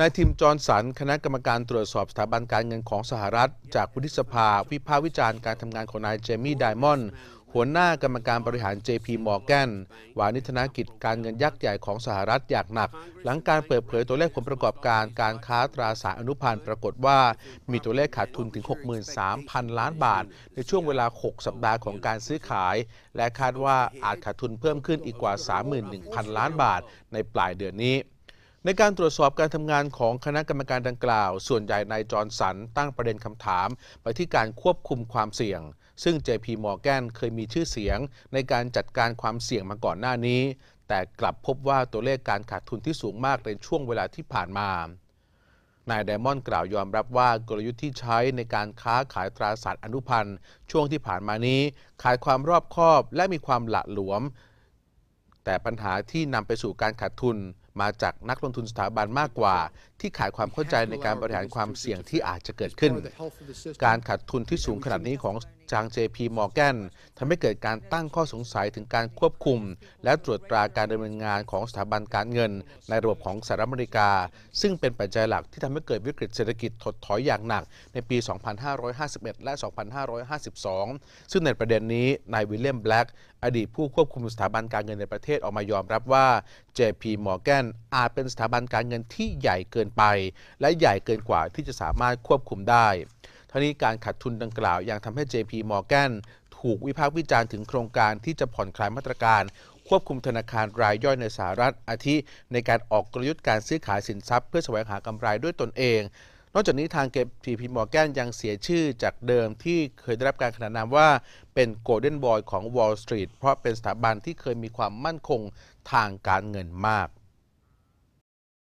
นายทิมจอร์นสัน คณะกรรมการตรวจสอบสถาบันการเงินของสหรัฐ จากวุฒิสภา วิพากษ์วิจารณ์การทำงานของนายเจมี่ไดมอนด์หัวหน้ากรรมการบริหาร JP Morgan วานิธนกิจการเงินยักษ์ใหญ่ของสหรัฐอย่างหนัก หลังการเปิดเผยตัวเลขผลประกอบการการค้าตราสารอนุพันธ์ปรากฏว่ามีตัวเลขขาดทุนถึง 63,000 ล้านบาท ในช่วงเวลา 6 สัปดาห์ของการซื้อขาย และคาดว่าอาจขาดทุนเพิ่มขึ้นอีกกว่า 31,000 ล้านบาทในปลายเดือนนี้ ในการตรวจสอบการทำงานของคณะกรรมการดังกล่าว ส่วนใหญ่นายจอร์นสันตั้งประเด็นคำถาม ไปที่การควบคุมความเสี่ยง ซึ่ง JP Morgan เคยมีชื่อเสียง ในการจัดการความเสี่ยงมาก่อนหน้านี้ แต่กลับพบว่าตัวเลขการขาดทุนที่สูงมากในช่วงเวลาที่ผ่านมานายไดมอนด์กล่าวยอมรับว่ากลยุทธ์ที่ใช้ในการค้าขายตราสารอนุพันธ์ช่วงที่ผ่านมานี้ ขายความรอบคอบและมีความหละหลวม แต่ปัญหาที่นำไปสู่การขาดทุน มาจากนักลงทุนสถาบันมากกว่า ที่ขาดความเข้าใจในการบริหารความเสี่ยงที่อาจจะเกิดขึ้น การขาดทุนที่สูงขนาดนี้ของ จาง JP Morgan ทำให้เกิดการตั้งข้อสงสัยถึงการควบคุม และตรวจตราการดำเนินงานของสถาบันการเงิน ในระบบของสหรัฐอเมริกา ซึ่งเป็นปัจจัยหลักที่ทำให้เกิดวิกฤตเศรษฐกิจถดถอยอย่างหนักในปี 2551 และ 2552 ซึ่งในประเด็นนี้นายวิลเลียมแบล็กอดีตผู้ควบคุมสถาบันการเงินในประเทศออกมายอมรับว่า JP Morgan อาจเป็นสถาบันการเงินที่ใหญ่เกินไป และใหญ่เกินกว่าที่จะสามารถควบคุมได้ ทั้งนี้การขาดทุนดังกล่าวยังทำให้ JP Morgan ถูกวิพากษ์วิจารณ์ถึงโครงการที่จะผ่อนคลายมาตรการ ควบคุมธนาคารรายย่อยในสหรัฐอาทิ ในการออกกลยุทธ์การซื้อขายสินทรัพย์เพื่อแสวงหากำไรด้วยตนเองนอกจากนี้ทางเก็บ JP Morgan ยังเสียชื่อจากเดิมที่เคยได้รับการขนานนามว่าเป็นโกลเด้นบอยของ Wall Street เพราะเป็นสถาบันที่เคยมีความมั่นคงทางการเงินมาก